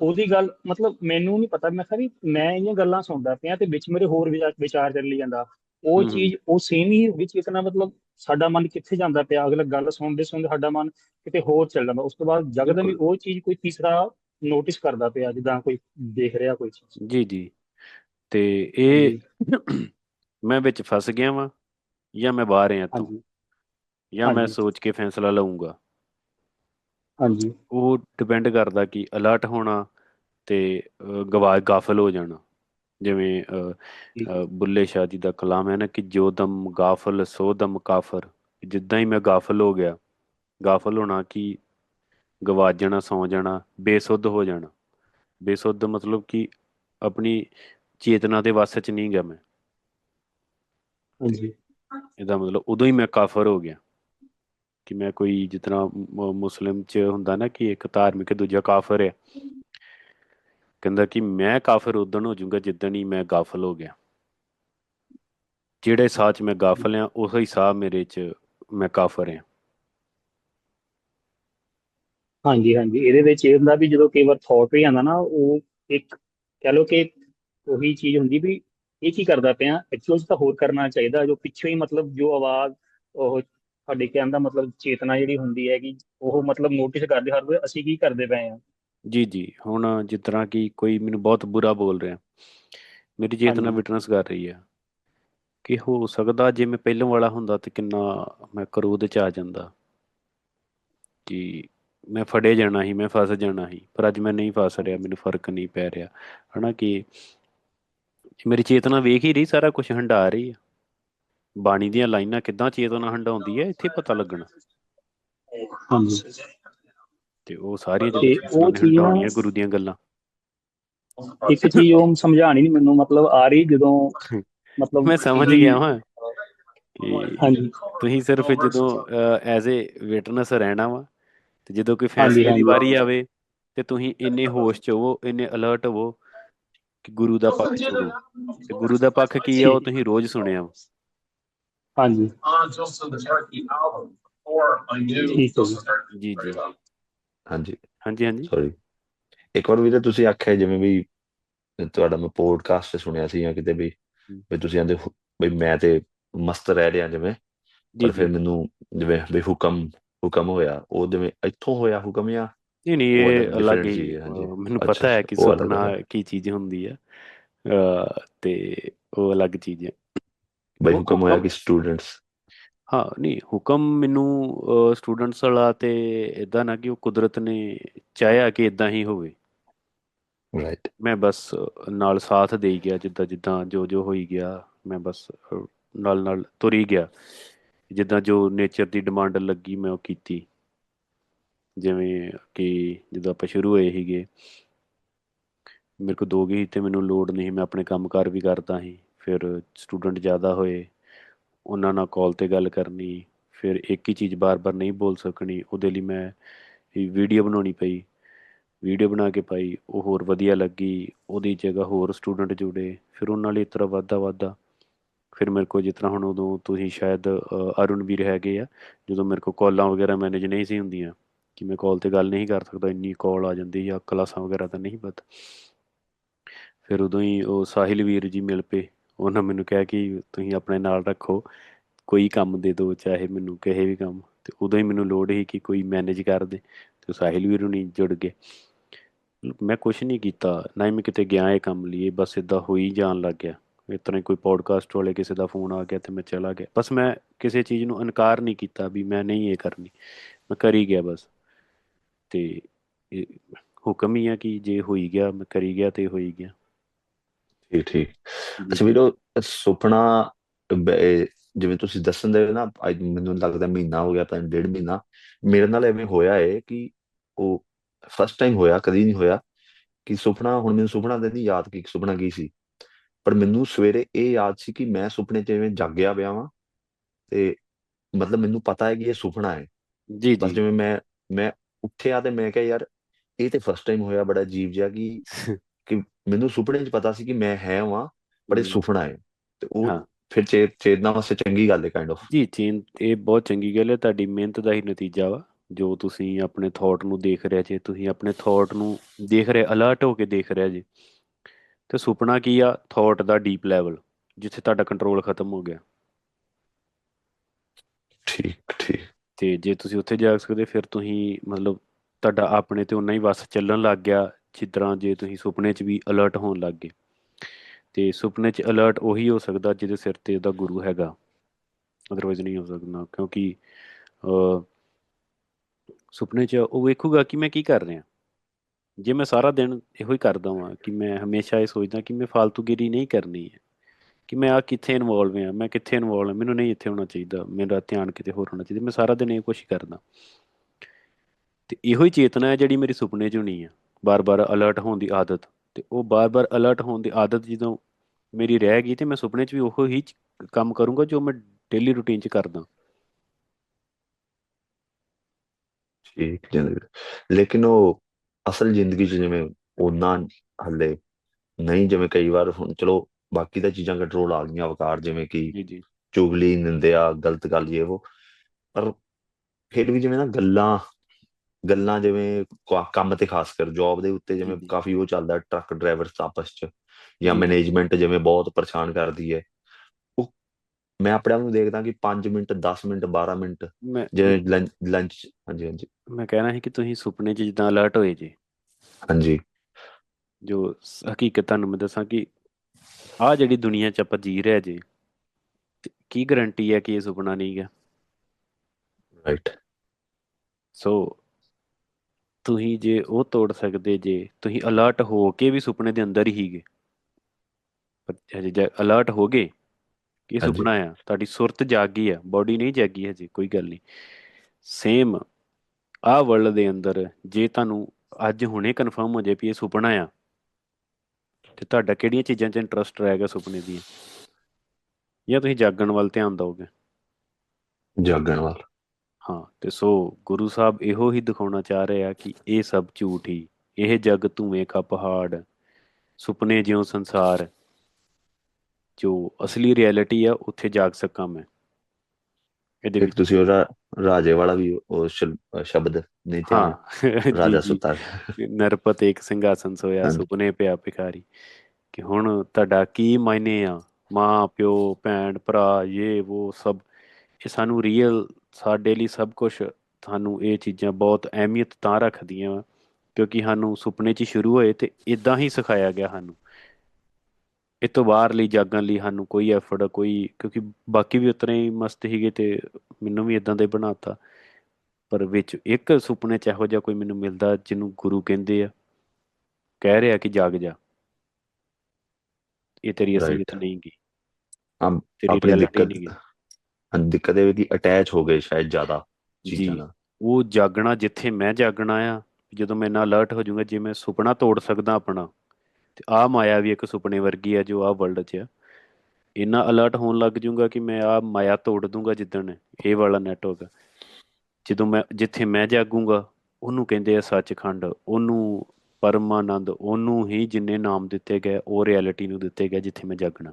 ਉਹਦੀ ਗੱਲ ਮਤਲਬ ਮੈਨੂੰ ਨਹੀਂ ਪਤਾ ਮੈਂ ਕਿਹਾ ਵੀ ਮੈਂ ਇਹ ਗੱਲਾਂ ਸੁਣਦਾ ਪਿਆ ਤੇ ਵਿੱਚ ਮੇਰੇ ਹੋਰ ਵਿਚਾਰ ਚੱਲੀ ਜਾਂਦਾ। ਉਹ। ਚੀਜ਼ ਉਹ ਸੇਮ ਹੀ ਵਿੱਚ ਇਤਨਾ ਮਤਲਬ ਸਾਡਾ ਮਨ ਕਿੱਥੇ ਜਾਂਦਾ ਪਿਆ ਅਗਲਾ ਗੱਲ ਸੁਣਦੇ ਸੁਣਦੇ ਸਾਡਾ ਮਨ ਕਿਤੇ ਹੋਰ ਚੱਲ ਜਾਂਦਾ। ਉਸ ਤੋਂ ਬਾਅਦ ਜਗਦਮ ਹੀ ਉਹ ਚੀਜ਼ ਕੋਈ ਤੀਸਰਾ ਨੋਟਿਸ ਕਰਦਾ ਪਿਆ ਜਿੱਦਾਂ ਕੋਈ ਦੇਖ ਰਿਹਾ ਕੋਈ ਚੀਜ਼। ਜੀ ਜੀ। ਤੇ ਇਹ <clears throat> ਮੈਂ ਵਿੱਚ ਫਸ ਗਿਆ ਵਾਂ ਜਾਂ ਮੈਂ ਬਾਹਰ ਆ ਤੋਂ ਜਾਂ ਮੈਂ। ਸੋਚ ਕੇ ਫੈਸਲਾ ਲਵਾਂਗਾ ਹਾਂਜੀ। ਉਹ ਡਿਪੈਂਡ ਕਰਦਾ ਕਿ ਅਲਰਟ ਹੋਣਾ ਤੇ ਗਵਾ ਗਾਫਲ ਹੋ ਜਾਣਾ। ਜਿਵੇਂ ਬੁੱਲੇ ਸ਼ਾਹ ਜੀ ਦਾ ਕਲਾਮ ਹੈ ਨਾ ਕਿ ਜੋ ਦਮ ਗਾਫਲ ਸੋ ਦਮ ਕਾਫਰ। ਜਿੱਦਾਂ ਹੀ ਮੈਂ ਗਾਫਲ ਹੋ ਗਿਆ ਗਾਫਲ ਹੋਣਾ ਕਿ ਗਵਾਚ ਜਾਣਾ ਸੌ ਜਾਣਾ ਬੇਸੁੱਧ ਹੋ ਜਾਣਾ। ਬੇਸੁੱਧ ਮਤਲਬ ਕਿ ਆਪਣੀ ਚੇਤਨਾ ਦੇ ਵੱਸ 'ਚ ਨਹੀਂ ਗਿਆ ਮੈਂ। ਹਾਂਜੀ। ਇਹਦਾ ਮਤਲਬ ਉਦੋਂ ਹੀ ਮੈਂ ਕਾਫਰ ਹੋ ਗਿਆ। ਕਿ ਮੈਂ ਕੋਈ ਜਿਤਨਾ ਮੁਸਲਿਮ ਚ ਹੁੰਦਾ ਨਾ ਕਿ ਇੱਕ ਧਾਰਮਿਕ ਦੂਜਾ ਕਾਫਰ ਹੈ ਕਹਿੰਦਾ ਕਿ ਮੈਂ ਕਾਫਰ ਉਦੋਂ ਹੋ ਜਾਊਂਗਾ ਜਿੱਦਣ ਹੀ ਮੈਂ ਗਾਫਲ ਹੋ ਗਿਆ। ਜਿਹੜੇ ਸਾਹ ਚ ਮੈਂ ਗਾਫਲ ਆ, ਉਹੀ ਸਾਹ ਮੇਰੇ ਚ ਮੈਂ ਕਾਫਰ ਆ। ਹਾਂਜੀ ਹਾਂਜੀ। ਇਹਦੇ ਵਿੱਚ ਇਹ ਹੁੰਦਾ ਵੀ ਜਦੋਂ ਕਈ ਵਾਰ ਥਾਟ ਵੀ ਆਉਂਦਾ ਨਾ, ਉਹ ਇੱਕ ਕਹ ਲੋ ਕਿ ਉਹੀ ਚੀਜ਼ ਹੁੰਦੀ ਵੀ ਇਹ ਕੀ ਕਰਦਾ ਪਿਆ ਐਕਚੁਅਲ ਤਾਂ ਹੋਰ ਕਰਨਾ ਚਾਹੀਦਾ, ਜੋ ਪਿੱਛੋਂ ਹੀ ਮਤਲਬ ਜੋ ਆਵਾਜ਼ ਉਹ ਸਾਡੇ ਕਹਿਣ ਦਾ ਮਤਲਬ ਚੇਤਨਾ ਜਿਹੜੀ ਹੁੰਦੀ ਹੈ ਕਿ ਉਹ ਮਤਲਬ ਨੋਟਿਸ ਕਰਦੇ ਹਰ ਵੇਲੇ ਅਸੀਂ ਕੀ ਕਰਦੇ ਪਏ ਆ ਜੀ ਜੀ। ਹੁਣ ਜਿਸ ਤਰ੍ਹਾਂ ਕਿ ਕੋਈ ਮੈਨੂੰ ਬਹੁਤ ਬੁਰਾ ਬੋਲ ਰਿਹਾ। ਮੇਰੀ ਚੇਤਨਾ। ਵਿਟਨੈਸ ਕਰ ਰਹੀ ਹੈ ਕਿ ਹੋ ਸਕਦਾ ਜੇ ਮੈਂ ਪਹਿਲਾਂ ਵਾਲਾ ਹੁੰਦਾ ਤੇ ਕਿੰਨਾ ਮੈਂ ਕਰੋਧ ਚ ਆ ਜਾਂਦਾ। ਕਿ ਮੈਂ ਫੜੇ ਜਾਣਾ ਸੀ ਮੈਂ ਫਸ ਜਾਣਾ ਸੀ ਪਰ ਅੱਜ ਮੈਂ ਨਹੀਂ ਫਸ ਰਿਹਾ ਮੈਨੂੰ ਫ਼ਰਕ ਨਹੀਂ ਪੈ ਰਿਹਾ। ਹਨਾ ਕਿ ਮੇਰੀ ਚੇਤਨਾ ਵੇਖ ਹੀ ਰਹੀ ਸਾਰਾ ਕੁਝ ਹੰਡਾ ਰਹੀ ਹੈ। ਬਾਣੀ ਦੀਆਂ ਲਾਈਨਾਂ ਕਿੱਦਾਂ ਚੇਤਨਾ ਹੰਡਾਉਂਦੀ ਹੈ ਇੱਥੇ ਪਤਾ ਲੱਗਣਾ। ਹਾਂਜੀ। ਤੇ ਉਹ ਸਾਰੀਆਂ ਜਿਹੜੀਆਂ ਗੁਰੂ ਦੀਆਂ ਗੱਲਾਂ। ਇੱਕ ਚੀਜ਼ ਉਹ ਸਮਝਾਣੀ ਨਹੀਂ ਮੈਨੂੰ ਮਤਲਬ ਆ ਰਹੀ ਜਦੋਂ ਮਤਲਬ ਮੈਂ ਸਮਝ ਗਿਆ ਹਾਂ ਕਿ ਹਾਂਜੀ। ਤੁਸੀਂ ਸਿਰਫ ਜਦੋਂ ਐਜ਼ ਅ ਵਿਟਨੈਸ ਰਹਿਣਾ ਵਾ ਤੇ ਜਦੋਂ ਕੋਈ ਫੈਸਲੇ ਦੀ। ਵਾਰੀ ਆਵੇ ਤੇ ਤੁਸੀਂ ਇੰਨੇ ਹੋਸ਼ ਚ ਹੋਵੋ ਇੰਨੇ ਅਲਰਟ ਹੋਵੋ ਕਿ ਗੁਰੂ ਦਾ ਪੱਖ ਚੁਣੋ ਤੇ ਗੁਰੂ ਦਾ ਪੱਖ ਕੀ ਆ ਉਹ ਤੁਸੀਂ ਰੋਜ਼ ਸੁਣਿਆ ਹਾਂਜੀ। ਠੀਕ ਹੈ ਜੀ ਜੀ ਜੀ। ਹਾਂਜੀ। ਹਾਂਜੀ ਹਾਂਜੀ। ਸੌਰੀ ਇੱਕ ਵਾਰ ਵੀ ਤਾਂ ਤੁਸੀਂ ਆਖਿਆ ਜਿਵੇਂ ਵੀ ਤੁਹਾਡਾ ਮੈਂ ਪੋਡਕਾਸਟ 'ਚ ਸੁਣਿਆ ਸੀ ਜਾਂ ਕਿਤੇ ਵੀ ਵੀ ਤੁਸੀਂ ਆਂਦੇ ਵੀ ਮੈਂ ਤੇ ਮਸਤ ਰਹਿ ਰਿਹਾ ਜਿਵੇਂ ਜੀ ਪਰ ਫਿਰ ਜੀ ਮੈਨੂੰ ਜਿਵੇਂ ਵੀ ਹੁਕਮ ਹੁਕਮ ਹੋਇਆ ਉਹ ਜਿਵੇਂ ਇੱਥੋਂ ਹੋਇਆ ਹੁਕਮ ਜਾਂ? ਨਹੀਂ ਨਹੀਂ ਉਹ ਇਹ ਅਲੱਗ ਹੀ ਚੀਜ਼ ਹੈ, ਹਾਂਜੀ। ਅਹ ਮੈਨੂੰ ਅੱਛਾ, ਪਤਾ ਹੈ ਕਿ ਉਹ ਅਲੱਗ ਸੁਪਨਾ ਹੈ। ਕੀ ਚੀਜ਼ ਹੁੰਦੀ ਹੈ। ਅਹ ਤੇ ਉਹ ਅਲੱਗ ਚੀਜ਼ ਹੈ। ਬਈ ਹੁਕਮ ਹੋਇਆ ਕਿ ਸਟੂਡੈਂਟਸ ਹਾਂ ਨਹੀਂ ਹੁਕਮ ਮੈਨੂੰ ਸਟੂਡੈਂਟਸ ਵਾਲਾ ਤੇ ਇਦਾਂ ਨਾ ਕਿ ਉਹ ਕੁਦਰਤ ਨੇ ਚਾਹਿਆ ਕਿ ਇਦਾਂ ਹੀ ਹੋਵੇ। ਰਾਈਟ ਮੈਂ ਬਸ ਨਾਲ ਸਾਥ ਦੇ ਹੀ ਗਿਆ ਜਿੱਦਾਂ ਜਿੱਦਾਂ ਜੋ ਜੋ ਹੋਈ ਗਿਆ ਮੈਂ ਬਸ ਨਾਲ ਨਾਲ ਤੁਰੀ ਗਿਆ। ਜਿੱਦਾਂ ਜੋ ਨੇਚਰ ਦੀ ਡਿਮਾਂਡ ਲੱਗੀ ਮੈਂ ਉਹ ਕੀਤੀ। ਜਿਵੇਂ ਕਿ ਜਦੋਂ ਆਪਾਂ ਸ਼ੁਰੂ ਹੋਏ ਸੀਗੇ ਮੇਰੇ ਕੋਲ ਦੋ ਗਈ ਤੇ ਮੈਨੂੰ ਲੋਡ ਨਹੀਂ ਮੈਂ ਆਪਣੇ ਕੰਮਕਾਰ ਵੀ ਕਰਦਾ ਸੀ। ਫਿਰ ਸਟੂਡੈਂਟ ਜ਼ਿਆਦਾ ਹੋਏ ਉਹਨਾਂ ਨਾਲ ਕਾਲ ਤੇ ਗੱਲ ਕਰਨੀ ਫਿਰ ਇੱਕ ਹੀ ਚੀਜ਼ ਬਾਰ-ਬਾਰ ਨਹੀਂ ਬੋਲ ਸਕਣੀ ਉਹਦੇ ਲਈ ਮੈਂ ਵੀਡੀਓ ਬਣਾਉਣੀ ਪਈ। ਵੀਡੀਓ ਬਣਾ ਕੇ ਪਾਈ ਉਹ ਹੋਰ ਵਧੀਆ ਲੱਗੀ ਉਹਦੀ ਜਗ੍ਹਾ ਹੋਰ ਸਟੂਡੈਂਟ ਜੁੜੇ ਫਿਰ ਉਹਨਾਂ ਲਈ ਇਸ ਤਰ੍ਹਾਂ ਵਾਧਾ ਵਾਧਾ ਫਿਰ ਮੇਰੇ ਕੋਲ ਜਿਸ ਤਰ੍ਹਾਂ ਹੁਣ ਉਦੋਂ ਤੁਸੀਂ ਸ਼ਾਇਦ ਅ, ਅਰੁਣ ਵੀਰ ਹੈਗੇ ਆ ਜਦੋਂ ਮੇਰੇ ਕੋਲ ਕਾਲਾਂ ਵਗੈਰਾ ਮੈਨੇਜ ਨਹੀਂ ਸੀ ਹੁੰਦੀਆਂ ਕਿ ਮੈਂ ਕਾਲ ਤੇ ਗੱਲ ਨਹੀਂ ਕਰ ਸਕਦਾ ਇੰਨੀ ਕਾਲ ਆ ਜਾਂਦੀ ਜਾਂ ਕਲਾਸਾਂ ਵਗੈਰਾ ਤਾਂ ਨਹੀਂ ਪਤਾ ਫਿਰ ਉਦੋਂ ਹੀ ਉਹ ਸਾਹਿਲ ਵੀਰ ਜੀ ਮਿਲ ਪਏ। ਉਹਨਾਂ ਮੈਨੂੰ ਕਿਹਾ ਕਿ ਤੁਸੀਂ ਆਪਣੇ ਨਾਲ ਰੱਖੋ, ਕੋਈ ਕੰਮ ਦੇ ਦਿਓ ਚਾਹੇ ਮੈਨੂੰ ਕਹੇ ਵੀ ਕੰਮ। ਤੇ ਉਦੋਂ ਹੀ ਮੈਨੂੰ ਲੋੜ ਸੀ ਕਿ ਕੋਈ ਮੈਨੇਜ ਕਰ ਦੇ, ਤੇ ਸਾਹਿਲ ਵੀਰ ਨਹੀਂ ਜੁੜ ਗਏ। ਮੈਂ ਕੁਝ ਨਹੀਂ ਕੀਤਾ, ਨਾ ਹੀ ਮੈਂ ਕਿਤੇ ਗਿਆ ਇਹ ਕੰਮ ਲਈ, ਬਸ ਇਦਾਂ ਹੋਈ ਜਾਣ ਲੱਗ ਗਿਆ। ਇਸ ਤਰ੍ਹਾਂ ਹੀ ਕੋਈ ਪੋਡਕਾਸਟ ਵਾਲੇ ਕਿਸੇ ਦਾ ਫੋਨ ਆ ਗਿਆ ਤੇ ਮੈਂ ਚਲਾ ਗਿਆ। ਬਸ ਮੈਂ ਕਿਸੇ ਚੀਜ਼ ਨੂੰ ਇਨਕਾਰ ਨਹੀਂ ਕੀਤਾ ਵੀ ਮੈਂ ਨਹੀਂ ਇਹ ਕਰਨੀ। ਮੈਂ ਕਰੀ ਗਿਆ ਬਸ। ਤੇ ਹੁਕਮ ਹੀ ਆ ਕਿ ਜੇ ਹੋਈ ਗਿਆ, ਮੈਂ ਕਰੀ ਗਿਆ ਤੇ ਹੋਈ ਗਿਆ। ਠੀਕ ਠੀਕ। ਅੱਛਾ ਵੀਰੋ ਸੁਪਨਾ ਜਿਵੇਂ ਤੁਸੀਂ ਦੱਸਣ ਦੇ ਨਾ ਮੈਨੂੰ ਲੱਗਦਾ ਮਹੀਨਾ ਹੋ ਗਿਆ ਤਾਂ ਡੇਢ ਮਹੀਨਾ। ਮੇਰੇ ਨਾਲ ਐਵੇਂ ਹੋਇਆ ਹੈ ਕਿ ਉਹ ਫਸਟ ਟਾਈਮ ਹੋਇਆ ਕਦੀ ਨਹੀਂ ਹੋਇਆ ਕਿ ਸੁਪਨਾ ਹੁਣ ਮੈਨੂੰ ਸੁਪਨਾ ਤੇ ਨਹੀਂ ਯਾਦ ਕਿ ਸੁਪਨਾ ਕੀ ਸੀ? ਪਰ ਮੈਨੂੰ ਸਵੇਰੇ ਇਹ ਯਾਦ ਸੀ ਕਿ ਮੈਂ ਸੁਪਨੇ 'ਚ ਜਿਵੇਂ ਜਾਗਿਆ ਪਿਆ ਵਾਂ ਤੇ ਮਤਲਬ ਮੈਨੂੰ ਪਤਾ ਹੈ ਕਿ ਇਹ ਸੁਪਨਾ ਹੈ। ਜੀ ਜੀ। ਜਿਵੇਂ ਮੈਂ ਮੈਂ ਉੱਠਿਆ ਤੇ ਮੈਂ ਕਿਹਾ ਯਾਰ ਇਹ ਤੇ ਫਸਟ ਟਾਈਮ ਹੋਇਆ ਬੜਾ ਅਜੀਬ ਜਿਹਾ ਕਿ <laughs> ਕਿ ਮੈਨੂੰ ਸੁਪਨੇ 'ਚ ਪਤਾ ਸੀ ਕਿ ਮੈਂ ਹੈ ਵਾਂ ਪਰ ਇਹ ਸੁਪਨਾ ਹੈ। ਤੇ ਉਹ ਫਿਰ ਚੇਤਨਾ ਵਾਸਤੇ ਚੰਗੀ ਗੱਲ ਹੈ ਕਾਈਂਡ ਆਫ ਜੀ ਚੇਨ ਇਹ ਬਹੁਤ ਚੰਗੀ ਗੱਲ ਹੈ ਤੁਹਾਡੀ ਮਿਹਨਤ ਦਾ ਹੀ ਨਤੀਜਾ ਵਾ। ਜੋ ਤੁਸੀਂ ਆਪਣੇ ਥਾਟ ਨੂੰ ਦੇਖ ਰਹੇ ਜੇ ਤੁਸੀਂ ਆਪਣੇ ਥਾਟ ਨੂੰ ਦੇਖ ਰਹੇ ਅਲਰਟ ਹੋ ਕੇ ਦੇਖ ਰਹੇ ਜੇ। ਤੇ ਸੁਪਨਾ ਕੀ ਆ? ਥਾਟ ਦਾ ਡੀਪ ਲੈਵਲ ਜਿੱਥੇ ਤੁਹਾਡਾ ਕੰਟਰੋਲ ਖਤਮ ਹੋ ਗਿਆ। ਠੀਕ ਠੀਕ। ਤੇ ਜੇ ਤੁਸੀਂ ਉੱਥੇ ਜਾ ਸਕਦੇ ਫਿਰ ਤੁਸੀਂ ਮਤਲਬ ਤੁਹਾਡਾ ਆਪਣੇ ਤੇ ਉਨਾ ਹੀ ਵਸ ਚੱਲਣ ਲੱਗ ਗਿਆ ਜਿੱਦਾਂ ਜੇ ਤੁਸੀਂ ਸੁਪਨੇ 'ਚ ਵੀ ਅਲਰਟ ਹੋਣ ਲੱਗ ਗਏ, ਤੇ ਸੁਪਨੇ 'ਚ ਅਲਰਟ ਉਹੀ ਹੋ ਸਕਦਾ ਜਿਹਦੇ ਸਿਰ ਤੇ ਉਹਦਾ ਗੁਰੂ ਹੈਗਾ। ਅਦਰਵਾਇਜ਼ ਨਹੀਂ ਹੋ ਸਕਦਾ, ਕਿਉਂਕਿ ਸੁਪਨੇ 'ਚ ਉਹ ਵੇਖੂਗਾ ਕਿ ਮੈਂ ਕੀ ਕਰ ਰਿਹਾ। ਜੇ ਮੈਂ ਸਾਰਾ ਦਿਨ ਇਹੋ ਹੀ ਕਰਦਾ ਹਾਂ ਕਿ ਮੈਂ ਹਮੇਸ਼ਾ ਇਹ ਸੋਚਦਾ ਕਿ ਮੈਂ ਫालतूਗਿਰੀ ਨਹੀਂ ਕਰਨੀ ਹੈ, ਕਿ ਮੈਂ ਆ ਕਿੱਥੇ ਇਨਵੋਲਵ ਹਾਂ, ਮੈਂ ਕਿੱਥੇ ਇਨਵੋਲਵ ਹਾਂ, ਮੈਨੂੰ ਨਹੀਂ ਇੱਥੇ ਹੋਣਾ ਚਾਹੀਦਾ, ਮੇਰਾ ਧਿਆਨ ਕਿਤੇ ਹੋਰ ਹੋਣਾ ਚਾਹੀਦਾ, ਮੈਂ ਸਾਰਾ ਦਿਨ ਇਹ ਕੁਝ ਕਰਦਾ। ਤੇ ਇਹੋ ਹੀ ਚੇਤਨਾ ਹੈ ਜਿਹੜੀ ਮੇਰੀ ਸੁਪਨੇ 'ਚ ਹੋਣੀ ਹੈ ਬਾਰ-ਬਾਰ ਅਲਰਟ ਹੋਣ ਦੀ ਆਦਤ। ਤੇ ਉਹ ਬਾਰ-ਬਾਰ ਅਲਰਟ ਹੋਣ ਦੀ ਆਦਤ ਜਦੋਂ ਮੇਰੀ ਰਹਿ ਗਈ ਤੇ ਮੈਂ ਸੁਪਨੇ 'ਚ ਵੀ ਉਹੋ ਹੀ ਕੰਮ ਕਰੂੰਗਾ ਜੋ ਮੈਂ ਡੇਲੀ ਰੂਟੀਨ 'ਚ ਕਰਦਾ। ਠੀਕ ਜਿੰਦਗੀ ਲੇਕਿਨ ਉਹ ਅਸਲ ਜ਼ਿੰਦਗੀ 'ਚ ਜਿਵੇਂ ਉਹਨਾਂ ਹੱਲੇ ਨਹੀਂ ਜਿਵੇਂ ਕਈ ਵਾਰ ਹੁਣ ਚਲੋ ਬਾਕੀ ਤਾਂ ਚੀਜ਼ਾਂ ਕੰਟਰੋਲ ਆ ਗਈਆਂ ਵਕਾਰ ਜਿਵੇਂ ਕਿ ਚੁਗਲੀ ਨਿੰਦਿਆ ਗਲਤ ਗੱਲ ਇਹ ਉਹ। ਪਰ ਫਿਰ ਵੀ ਜਿਵੇਂ ਨਾ ਗੱਲਾਂ ਗੱਲਾਂ ਜਿਵੇਂ ਕੰਮ ਤੇ ਖਾਸ ਕਰ ਜੌਬ ਦੇ ਉੱਤੇ ਜਿਵੇਂ। ਕਾਫੀ ਉਹ ਚੱਲਦਾ ਟਰੱਕ ਡਰਾਈਵਰਸ ਆਪਸ 'ਚ ਜਾਂ। ਮੈਨੇਜਮੈਂਟ ਜਿਵੇਂ ਬਹੁਤ ਪਰੇਸ਼ਾਨ ਕਰਦੀ ਹੈ। ਉਹ ਮੈਂ ਆਪਣੇ ਆਪ ਨੂੰ ਦੇਖਦਾ ਕਿ 5 ਮਿੰਟ 10 ਮਿੰਟ 12 ਮਿੰਟ ਜਿਵੇਂ ਲੰਚ ਹਾਂਜੀ ਹਾਂਜੀ। ਮੈਂ ਕਹਿਣਾ ਸੀ ਕਿ ਤੁਸੀਂ ਸੁਪਨੇ 'ਚ ਜਿੱਦਾਂ ਅਲਰਟ ਹੋਏ ਜੇ। ਹਾਂਜੀ। ਜੋ ਹਕੀਕਤ ਤੁਹਾਨੂੰ ਮੈਂ ਦੱਸਾਂ ਕਿ ਆ ਜਿਹੜੀ ਦੁਨੀਆ 'ਚ ਆਪਾਂ ਜੀ ਰਹੇ ਜੇ ਕੀ ਗਾਰੰਟੀ ਹੈ ਕਿ ਇਹ ਸੁਪਨਾ ਨਹੀਂ ਗਾ ਰਾਈਟ ਸੋ ਤੁਸੀਂ ਜੇ ਉਹ ਤੋੜ ਸਕਦੇ ਜੇ ਤੁਸੀਂ ਅਲਰਟ ਹੋ ਕੇ ਵੀ ਸੁਪਨੇ ਦੇ ਅੰਦਰ ਹੀ ਗਏ ਪਰ ਜੇ ਅਲਰਟ ਹੋ ਗਏ ਕਿ। ਸੁਪਨਾ ਆ? ਤੁਹਾਡੀ ਸੁਰਤ ਜਾਗੀ ਆ ਬਾਡੀ ਨਹੀਂ ਜਾਗੀ ਹਜੇ ਕੋਈ ਗੱਲ ਨਹੀਂ। ਸੇਮ ਆ ਵਰਲਡ ਦੇ ਅੰਦਰ ਜੇ ਤੁਹਾਨੂੰ ਅੱਜ ਹੁਣੇ ਕਨਫਰਮ ਹੋ ਜਾਏ ਵੀ ਇਹ ਸੁਪਨਾ ਆ ਤੇ ਤੁਹਾਡਾ ਕਿਹੜੀਆਂ ਚੀਜ਼ਾਂ 'ਚ ਇੰਟਰਸਟ ਰਹੇਗਾ ਸੁਪਨੇ ਦੀਆਂ? ਜਾਂ ਤੁਸੀਂ ਜਾਗਣ ਵੱਲ ਧਿਆਨ ਦਿਓਗੇ? ਜਾਗਣ ਵਾਲ। ਹਾਂ ਤੇ ਸੋ ਗੁਰੂ ਸਾਹਿਬ ਇਹੋ ਹੀ ਦਿਖਾਉਣਾ ਚਾਹ ਰਹੇ ਆ ਕਿ ਇਹ ਸਭ ਝੂਠ ਹੀ ਇਹ ਜਗ ਧੂਏ ਕਾ ਪਹਾੜ ਸੁਪਨੇ ਜਿਉ ਸੰਸਾਰ ਜੋ ਅਸਲੀ ਰਿਐਲਿਟੀ ਆ ਉੱਥੇ ਜਾਗ ਸਕਾਂ ਮੈਂ। ਇਹਦੇ ਵਿੱਚ ਤੁਸੀਂ ਉਹ ਰਾ- ਰਾਜੇ ਵਾਲਾ ਵੀ ਉਹ ਸ਼ਬਦ ਨਹੀਂ ਜੀ, ਰਾਜਾ ਜੀ। ਸੁਤਾ। ਨਰਪਤ ਇੱਕ ਸਿੰਘਾਸਨ ਸੋਇਆ। ਸੁਪਨੇ ਪਿਆ ਭਿਖਾਰੀ। ਕਿ ਹੁਣ ਤੁਹਾਡਾ ਕੀ ਮਾਇਨੇ ਆ? ਮਾਂ ਪਿਓ ਭੈਣ ਭਰਾ ਇਹ ਉਹ ਸਭ। ਇਹ ਸਾਨੂੰ ਰੀਅਲ ਸਾਡੇ ਲਈ ਸਭ ਕੁਝ ਸਾਨੂੰ ਇਹ ਚੀਜ਼ਾਂ ਬਹੁਤ ਅਹਿਮੀਅਤ ਤਾਂ ਰੱਖਦੀਆਂ ਕਿਉਂਕਿ ਸਾਨੂੰ ਸੁਪਨੇ 'ਚ ਸ਼ੁਰੂ ਹੋਏ ਤੇ ਇਦਾਂ ਹੀ ਸਿਖਾਇਆ ਗਿਆ ਸਾਨੂੰ। ਇਹ ਤੋਂ ਬਾਹਰ ਲਈ ਜਾਗਣ ਲਈ ਸਾਨੂੰ ਕੋਈ ਐਫਰਟ ਕੋਈ ਕਿਉਂਕਿ ਬਾਕੀ ਵੀ ਉਤਰੇ ਹੀ ਮਸਤ ਸੀਗੇ ਤੇ ਮੈਨੂੰ ਵੀ ਇਦਾਂ ਦਾ ਬਣਾਤਾ। ਪਰ ਵਿੱਚ ਇੱਕ ਸੁਪਨੇ ਚ ਇਹੋ ਜਿਹਾ ਕੋਈ ਮੈਨੂੰ ਮਿਲਦਾ ਜਿਹਨੂੰ ਗੁਰੂ ਕਹਿੰਦੇ ਆ ਕਹਿ ਰਿਹਾ ਕਿ ਜਾਗ ਜਾ। ਇਹ ਤੇਰੀ ਅਸਲੀਅਤ. ਨਹੀਂ ਗੀ। ਆਮ- ਤੇਰੀ ਆਪਣੀ ਦਿੱਕਤ ਇਹ ਵੀ ਕਿ ਅਟੈਚ ਹੋ ਗਏ ਸ਼ਾਇਦ ਜ਼ਿਆਦਾ ਚੀਜ਼ਾਂ ਨਾਲ। ਉਹ ਜਾਗਣਾ ਜਿੱਥੇ ਮੈਂ ਜਾਗਣਾ ਆ ਜਦੋਂ ਮੈਂ ਨਾਲ ਅਲਰਟ ਹੋ ਜਾਊਂਗਾ ਜੇ ਮੈਂ ਸੁਪਨਾ ਤੋੜ ਸਕਦਾ ਆਪਣਾ ਤੇ ਆ ਮਾਇਆ ਵੀ ਇੱਕ ਸੁਪਨੇ ਵਰਗੀ ਆ ਜੋ ਆ ਵਰਲਡ 'ਚ ਆ। ਇੰਨਾ ਅਲਰਟ ਹੋਣ ਲੱਗ ਜਾਊਂਗਾ ਕਿ ਮੈਂ ਆ ਮਾਇਆ ਤੋੜ ਦੂੰਗਾ ਜਿੱਦਣ ਇਹ ਵਾਲਾ ਨੈਟ ਹੋਗਾ ਜਦੋਂ ਮੈਂ ਜਿੱਥੇ ਮੈਂ ਜਾਗੂੰਗਾ ਉਹਨੂੰ ਕਹਿੰਦੇ ਆ ਸੱਚਖੰਡ ਉਹਨੂੰ ਪਰਮਾਨੰਦ ਉਹਨੂੰ ਹੀ ਜਿੰਨੇ ਨਾਮ ਦਿੱਤੇ ਗਏ ਉਹ ਰਿਐਲਿਟੀ ਨੂੰ ਦਿੱਤੇ ਗਏ ਜਿੱਥੇ ਮੈਂ ਜਾਗਣਾ।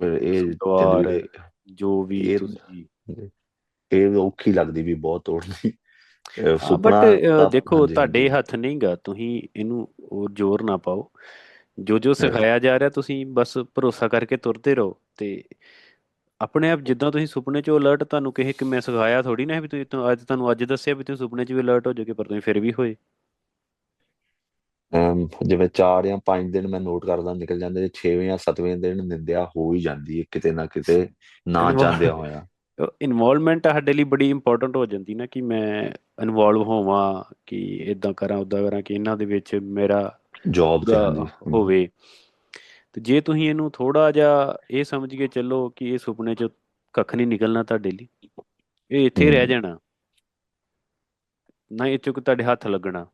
ਫਿਰ ਇਹ ਜ਼ਿੰਦਗੀ ਦੇ- ਜੋ ਵੀ ਇਹ- ਤੁਸੀਂ ਇਹ ਔਖੀ ਲੱਗਦੀ ਵੀ ਬਹੁਤ ਤੋੜਨੀ। ਬਟ ਦੇਖੋ ਤੁਹਾਡੇ। ਹੱਥ ਨਹੀਂਗਾ ਤੁਸੀਂ ਇਹਨੂੰ ਉਹ ਜ਼ੋਰ ਨਾ ਪਾਓ। ਜੋ ਜੋ ਸਿਖਾਇਆ ਜਾ ਰਿਹਾ ਤੁਸੀਂ ਬਸ ਭਰੋਸਾ ਕਰਕੇ ਤੁਰਦੇ ਰਹੋ ਤੇ ਆਪਣੇ ਆਪ ਜਿੱਦਾਂ ਤੁਸੀਂ ਸੁਪਨੇ 'ਚ ਅਲਰਟ ਤੁਹਾਨੂੰ ਕਿਸੇ ਕਿ ਮੈਂ ਸਿਖਾਇਆ ਥੋੜੀ ਨਾ ਵੀ ਤੁਸੀਂ ਅੱਜ ਤੁਹਾਨੂੰ ਅੱਜ ਦੱਸਿਆ ਵੀ ਤੁਸੀਂ ਸੁਪਨੇ 'ਚ ਵੀ ਅਲਰਟ ਹੋ ਜਾਓਗੇ ਪਰ ਤੁਸੀਂ ਫਿਰ ਵੀ ਹੋਏ। ਜਿਵੇਂ 4 ਜਾਂ 5 ਦਿਨ ਮੈਂ ਨੋਟ ਕਰਦਾ ਨਿਕਲ ਜਾਂਦੇ ਤੇ 6ਵੇਂ ਜਾਂ 7ਵੇਂ ਦਿਨ ਨਿੰਦਿਆ ਹੋ ਹੀ ਜਾਂਦੀ ਹੈ ਕਿਤੇ ਨਾ ਕਿਤੇ ਨਾ ਵਾਹ। ਚਾਹੁੰਦਿਆਂ ਹੋਇਆ। ਇਨਵੋਲਵਮੈਂਟ ਸਾਡੇ ਲਈ ਬੜੀ ਇੰਪੋਰਟੈਂਟ ਹੋ ਜਾਂਦੀ ਨਾ ਕਿ ਮੈਂ ਇਨਵੋਲਵ ਹੋਵਾਂ ਕਿ ਇਦਾਂ ਕਰਾਂ ਉਦਾਂ ਕਰਾਂ ਕਿ ਇਹਨਾਂ ਦੇ ਵਿੱਚ ਮੇਰਾ ਜੌਬ ਹੋਵੇ। ਤੇ ਜੇ ਤੁਸੀਂ ਇਹਨੂੰ ਥੋੜਾ ਜਿਹਾ ਇਹ ਸਮਝ ਕੇ ਚੱਲੋ ਕਿ ਇਹ ਸੁਪਨੇ ਚ ਕੱਖ ਨਹੀਂ ਨਿਕਲਣਾ ਤੁਹਾਡੇ ਲਈ ਇਹ ਇੱਥੇ ਰਹਿ। ਜਾਣਾ। ਨਾ ਇਹ ਚੋਂ ਤੁਹਾਡੇ ਹੱਥ ਲੱਗਣਾ।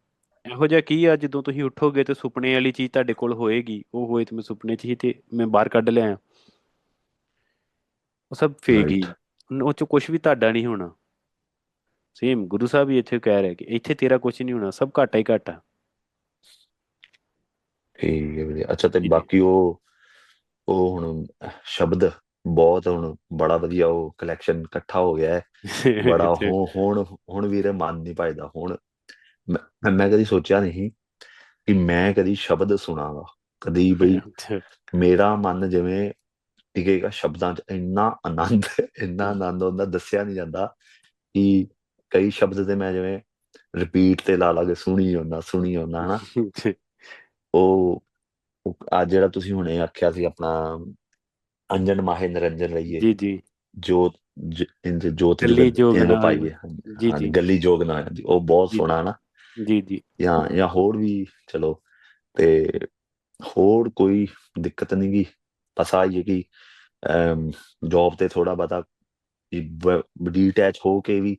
ਇਹੋ ਜਿਹਾ ਕੀ ਆ ਜਦੋਂ ਤੁਸੀਂ ਉੱਠੋਗੇ ਤੇ ਸੁਪਨੇ ਵਾਲੀ ਚੀਜ਼ ਤੁਹਾਡੇ ਕੋਲ ਹੋਏਗੀ ਉਹ ਹੋਏ ਤੇ ਮੈਂ ਸੁਪਨੇ 'ਚ ਹੀ ਤੇ ਮੈਂ ਬਾਹਰ ਕੱਢ ਲਿਆ ਉਹ ਸਭ ਫੇਕ ਹੀ. ਉਹ ਚ ਕੁਝ ਵੀ ਤੁਹਾਡਾ ਨਹੀਂ ਹੋਣਾ। ਸੇਮ ਗੁਰੂ ਸਾਹਿਬ ਵੀ ਇੱਥੇ ਕਹਿ ਰਹੇ ਕਿ ਇੱਥੇ ਤੇਰਾ ਕੁਝ ਨਹੀਂ ਹੋਣਾ ਸਭ ਘਾਟਾ ਹੀ ਘਾਟਾ। ਠੀਕ ਹੈ ਵੀਰੇ ਅੱਛਾ ਤੇ। ਬਾਕੀ ਉਹ ਉਹ ਹੁਣ ਸ਼ਬਦ ਬਹੁਤ ਹੁਣ ਬੜਾ ਵਧੀਆ ਉਹ ਕਲੈਕਸ਼ਨ ਇਕੱਠਾ ਹੋ ਗਿਆ ਹੈ। ਬੜਾ <laughs> ਹੁਣ ਹੁਣ ਵੀਰੇ ਮਨ ਨਹੀਂ ਪਾਇਦਾ ਹੁਣ ਮੈਂ ਮੈਂ ਕਦੀ ਸੋਚਿਆ ਨਹੀਂ ਕਿ ਮੈਂ ਕਦੀ ਸ਼ਬਦ ਸੁਣਾਗਾ ਕਦੀ ਬਈ ਮੇਰਾ ਮਨ ਜਿਵੇਂ ਟਿਕੇਗਾ ਸ਼ਬਦਾਂ 'ਚ ਇੰਨਾ ਆਨੰਦ ਇੰਨਾ ਆਨੰਦ ਹੁੰਦਾ ਦੱਸਿਆ ਨਹੀਂ ਜਾਂਦਾ ਕਿ ਕਈ ਸ਼ਬਦ ਤੇ ਮੈਂ ਜਿਵੇਂ ਰਿਪੀਟ ਤੇ ਲਾ ਲਾ ਕੇ ਸੁਣੀ ਹੁੰਦਾ ਸੁਣੀ ਹੁੰਦਾ ਹਨਾ? ਉਹ ਆ ਜਿਹੜਾ ਤੁਸੀਂ ਹੁਣੇ ਆਖਿਆ ਸੀ ਆਪਣਾ ਅੰਜਨ ਮਾਹੇ ਨਿਰੰਜਨ ਰਹੀਏ। ਜੀ ਜੀ। ਜੋਤ ਜੋਤ ਗੱਲੀ ਜੋਗ ਨਾ ਪਾਈਏ ਜੀ, ਜੀ। ਗੱਲੀ ਜੋਗ ਨਾ ਉਹ ਬਹੁਤ। ਸੋਹਣਾ ਨਾ ਜੀ ਜੀ। ਜਾਂ ਜਾਂ ਹੋਰ ਵੀ ਚਲੋ ਤੇ ਹੋਰ ਕੋਈ ਦਿੱਕਤ ਨਹੀਂ ਗੀ। ਬਸ ਆ ਕਿ ਜੌਬ ਤੇ ਥੋੜਾ ਬਤਾ ਡੀਟੈਚ ਹੋ ਕੇ ਵੀ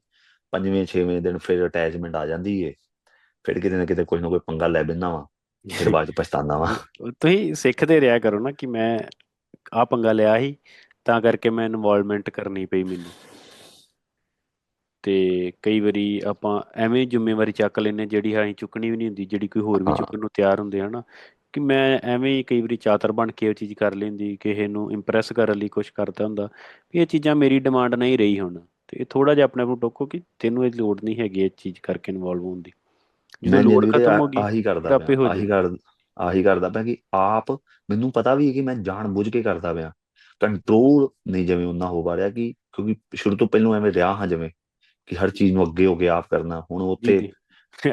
ਪੰਜਵੇਂ ਛੇਵੇਂ ਦਿਨ ਫਿਰ ਅਟੈਚਮੈਂਟ ਆ ਜਾਂਦੀ ਏ। ਫਿਰ ਕਿਤੇ ਨਾ ਕਿਤੇ ਕੋਈ ਨਾ ਕੋਈ ਪੰਗਾ ਲੈ ਬੈਠਣਾ ਵਾ ਫਿਰ ਬਾਅਦ ਚ ਪਛਤਾਨਾ ਵਾ। ਤੁਸੀਂ ਸਿੱਖਦੇ ਰਿਹਾ ਕਰੋ ਨਾ ਕਿ ਮੈਂ ਆ ਪੰਗਾ ਲਿਆ ਸੀ ਤਾਂ ਕਰਕੇ ਮੈਂ ਇਨਵੋਲਵਮੈਂਟ ਕਰਨੀ ਪਈ ਮੈਨੂੰ। ਤੇ ਕਈ ਵਾਰੀ ਆਪਾਂ ਐਵੇਂ ਜ਼ਿੰਮੇਵਾਰੀ ਚੱਕ ਲੈਨੇ ਜਿਹੜੀ ਅਸੀਂ ਚੁੱਕਣੀ ਵੀ ਨਹੀਂ ਹੁੰਦੀ ਜਿਹੜੀ ਕੋਈ ਹੋਰ ਵੀ। ਚੁੱਕਣ ਨੂੰ ਤਿਆਰ ਹੁੰਦੇ ਹਨਾ ਕਿ ਮੈਂ ਐਵੇਂ ਹੀ ਕਈ ਵਾਰੀ ਚਾਤਰ ਬਣ ਕੇ ਉਹ ਚੀਜ਼ ਕਰ ਲੈਂਦੀ ਕਿਸੇ ਨੂੰ ਇੰਪ੍ਰੈਸ ਕਰਨ ਲਈ ਕੁਝ ਕਰਦਾ ਹੁੰਦਾ ਵੀ ਇਹ ਚੀਜ਼ਾਂ ਮੇਰੀ ਡਿਮਾਂਡ ਨਹੀਂ ਰਹੀ ਹੁਣ। ਤੇ ਇਹ ਥੋੜਾ ਜਿਹਾ ਆਪਣੇ ਆਪ ਨੂੰ ਟੋਕੋ ਕਿ ਤੈਨੂੰ ਇਹ ਲੋੜ ਨਹੀਂ ਹੈਗੀ ਇਹ ਚੀਜ਼ ਕਰਕੇ ਇਨਵੋਲਵ ਹੋਣ ਦੀ। ਜਦੋਂ ਲੋੜ ਖਤਮ ਹੋ ਗਈ ਆਹੀ ਕਰਦਾ ਆਹੀ ਕਰ ਆਹੀ ਕਰਦਾ ਪਿਆ ਕਿ ਆਪ ਮੈਨੂੰ ਪਤਾ ਵੀ ਹੈ ਕਿ ਮੈਂ ਜਾਣ ਬੁੱਝ ਕੇ ਕਰਦਾ ਪਿਆ। ਕੰਟਰੋਲ ਨਹੀਂ ਜਿਵੇਂ ਉਹਨਾਂ ਹੋ ਪਾ ਰਿਹਾ ਕਿ ਕਿਉਂਕਿ ਸ਼ੁਰੂ ਤੋਂ ਪਹਿਲਾਂ ਐਵੇਂ ਰਿਹਾ ਹਾਂ ਜਿਵੇਂ। ਕਿ ਹਰ ਚੀਜ਼ ਨੂੰ ਅੱਗੇ ਹੋ ਕੇ ਆਪ ਕਰਨਾ ਹੁਣ ਉੱਥੇ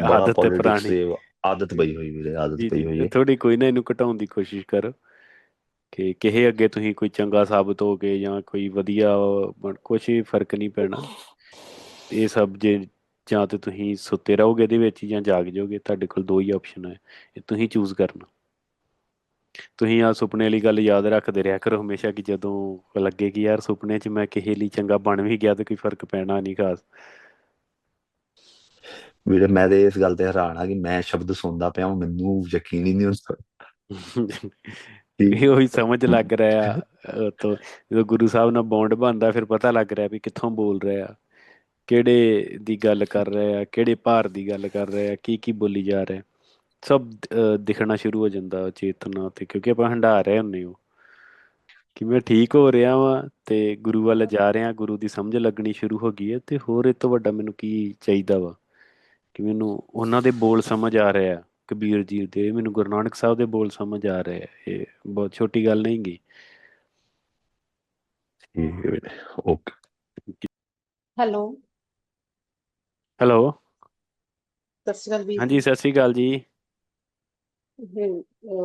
ਆਦਤ ਤੇ ਪੁਰਾਣੀ। ਆਦਤ ਪਈ ਹੋਈ ਵੀਰੇ ਆਦਤ ਪਈ ਹੋਈ ਹੈ। ਥੋੜੀ ਕੋਈ ਨਾ ਇਹਨੂੰ ਘਟਾਉਣ ਦੀ ਕੋਸ਼ਿਸ਼ ਕਰੋ ਕਿ ਕਿਸੇ ਅੱਗੇ ਤੁਸੀਂ ਕੋਈ ਚੰਗਾ ਸਾਬਤ ਹੋ ਗਏ ਜਾਂ ਕੋਈ ਵਧੀਆ ਕੁਝ ਫ਼ਰਕ ਨਹੀਂ ਪੈਣਾ। ਇਹ ਸਭ ਜੇ ਜਾਂ ਤੇ ਤੁਸੀਂ ਸੁੱਤੇ ਰਹੋਗੇ ਇਹਦੇ ਵਿੱਚ ਜਾਂ ਜਾਗ ਜਾਓਗੇ ਤੁਹਾਡੇ ਕੋਲ ਦੋ ਹੀ ਆਪਸ਼ਨ ਹੈ ਇਹ ਤੁਸੀਂ ਚੂਜ਼ ਕਰਨਾ। ਤੁਸੀਂ ਆ ਸੁਪਨੇ ਵਾਲੀ ਗੱਲ ਯਾਦ ਰੱਖਦੇ ਰਿਹਾ ਕਰੋ ਹਮੇਸ਼ਾ ਕਿ ਜਦੋਂ ਲੱਗੇ ਕਿ ਯਾਰ ਸੁਪਨੇ 'ਚ ਮੈਂ ਕਿਸੇ ਲਈ ਚੰਗਾ ਬਣ ਵੀ ਗਿਆ ਤੇ ਕੋਈ ਫ਼ਰਕ ਪੈਣਾ ਨਹੀਂ ਖਾਸ। ਵੀਰੇ ਮੈਂ ਤੇ ਇਸ ਗੱਲ ਤੇ ਹੈਰਾਨ ਆ ਕਿ ਮੈਂ ਸ਼ਬਦ ਸੁਣਦਾ ਪਿਆ ਮੈਨੂੰ ਯਕੀਨ ਹੀ ਨਹੀਂ ਹੁੰਦਾ। ਇਹ ਉਹੀ ਸਮਝ ਲੱਗ ਰਿਹਾ ਤੋਂ ਜਦੋਂ ਗੁਰੂ ਸਾਹਿਬ ਨਾਲ ਬੌਂਡ ਬਣਦਾ ਫਿਰ ਪਤਾ ਲੱਗ ਰਿਹਾ ਵੀ ਕਿੱਥੋਂ ਬੋਲ ਰਿਹਾ। ਕਿਹੜੇ ਦੀ ਗੱਲ ਕਰ ਰਿਹਾ ਕਿਹੜੇ ਭਾਰ ਦੀ ਗੱਲ ਕਰ ਰਿਹਾ ਕੀ ਕੀ ਬੋਲੀ ਜਾ ਰਿਹਾ। ਸਭ ਅਹ, ਦਿਖਣਾ ਸ਼ੁਰੂ ਹੋ ਜਾਂਦਾ ਚੇਤਨਾ ਤੇ ਕਿਉਂਕਿ ਆਪਾਂ ਹੰਢਾ ਰਹੇ ਹੁੰਨੇ ਉਹ ਕਿ ਮੈਂ ਠੀਕ ਹੋ ਰਿਹਾ ਵਾਂ ਤੇ ਗੁਰੂ ਵੱਲ ਜਾ ਰਿਹਾ ਗੁਰੂ ਦੀ ਸਮਝ ਲੱਗਣੀ ਸ਼ੁਰੂ ਹੋ ਗਈ ਹੈ ਤੇ ਹੋਰ ਇਹ ਤੋਂ ਵੱਡਾ ਮੈਨੂੰ ਕੀ ਚਾਹੀਦਾ ਵਾ? ਕਿ ਮੈਨੂੰ ਉਹਨਾਂ ਦੇ ਬੋਲ ਸਮਝ ਆ ਰਿਹਾ ਆ ਕਬੀਰ ਜੀ ਦੇ ਮੈਨੂੰ ਗੁਰੂ ਨਾਨਕ ਸਾਹਿਬ ਦੇ ਬੋਲ ਸਮਝ ਆ ਰਹੇ ਆ ਇਹ ਬਹੁਤ ਛੋਟੀ ਗੱਲ ਨਹੀਂ ਗੀ। ਠੀਕ ਹੈ ਵੀਰੇ ਓਕੇ। ਹੈਲੋ। ਹੈਲੋ। ਸਤਿ ਸ਼੍ਰੀ ਅਕਾਲ ਵੀਰ ਹਾਂਜੀ ਸਤਿ ਸ੍ਰੀ ਅਕਾਲ ਜੀ। ਜੀ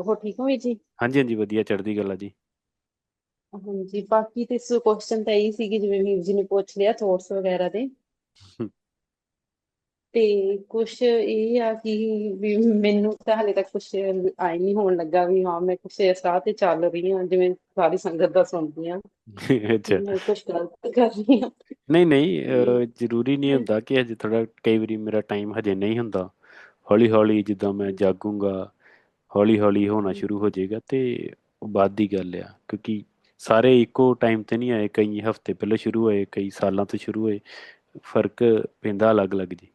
ਹੋ ਠੀਕ ਹੋ ਵੀਰ ਜੀ? ਹਾਂਜੀ ਹਾਂਜੀ ਵਧੀਆ ਚੜ੍ਹਦੀ ਗੱਲ ਆ ਜੀ। ਹਾਂਜੀ ਬਾਕੀ ਤੇ ਸੋ ਕੁਐਸਚਨ ਤਾਂ ਇਹੀ ਸੀਗੇ ਜਿਵੇਂ ਵੀਰ ਜੀ ਨੇ ਪੁੱਛ ਲਿਆ ਥੋਟਸ ਵਗੈਰਾ ਦੇ। ਹਮ। ਤੇ ਕੁਛ ਇਹ ਆ ਕਿ ਵੀ ਮੈਨੂੰ ਤਾਂ ਹਲੇ ਤੱਕ ਕੁਛ ਆਈ ਨਹੀਂ ਹੋਣ ਲੱਗਾ ਵੀ ਹਾਂ ਮੈਂ ਕੁਛ ਇਸ ਰਾਹ ਤੇ ਚੱਲ ਰਹੀ ਹਾਂ ਜਿਵੇਂ ਸਾਰੀ ਸੰਗਤ ਦਾ ਸੁਣਦੀ ਹਾਂ। ਅੱਛਾ। ਮੈਂ ਕੁਛ ਗਲਤ ਕਰ ਰਹੀ ਹਾਂ। ਨਹੀਂ ਨਹੀਂ ਅਹ, ਜ਼ਰੂਰੀ ਨਹੀਂ ਹੁੰਦਾ ਕਿ ਹਜੇ ਥੋੜਾ ਕਈ ਵਾਰੀ ਮੇਰਾ ਟਾਈਮ ਹਜੇ ਨਹੀਂ ਹੁੰਦਾ। ਹੌਲੀ ਹੌਲੀ ਜਿੱਦਾਂ ਮੈਂ ਜਾਗੂੰਗਾ ਹੌਲੀ ਹੌਲੀ ਹੋਣਾ ਸ਼ੁਰੂ ਹੋ ਜਾਏਗਾ ਤੇ ਬਾਅਦ ਦੀ ਗੱਲ ਆ, ਕਿਉਂਕਿ ਸਾਰੇ ਇੱਕੋ ਟਾਈਮ ਤੇ ਨਹੀਂ ਆਏ, ਕਈ ਹਫ਼ਤੇ ਪਹਿਲਾਂ ਸ਼ੁਰੂ ਹੋਏ, ਕਈ ਸਾਲਾਂ ਤੋਂ ਸ਼ੁਰੂ ਹੋਏ, ਫ਼ਰਕ ਪੈਂਦਾ ਅਲੱਗ-ਅਲੱਗ ਜੀ।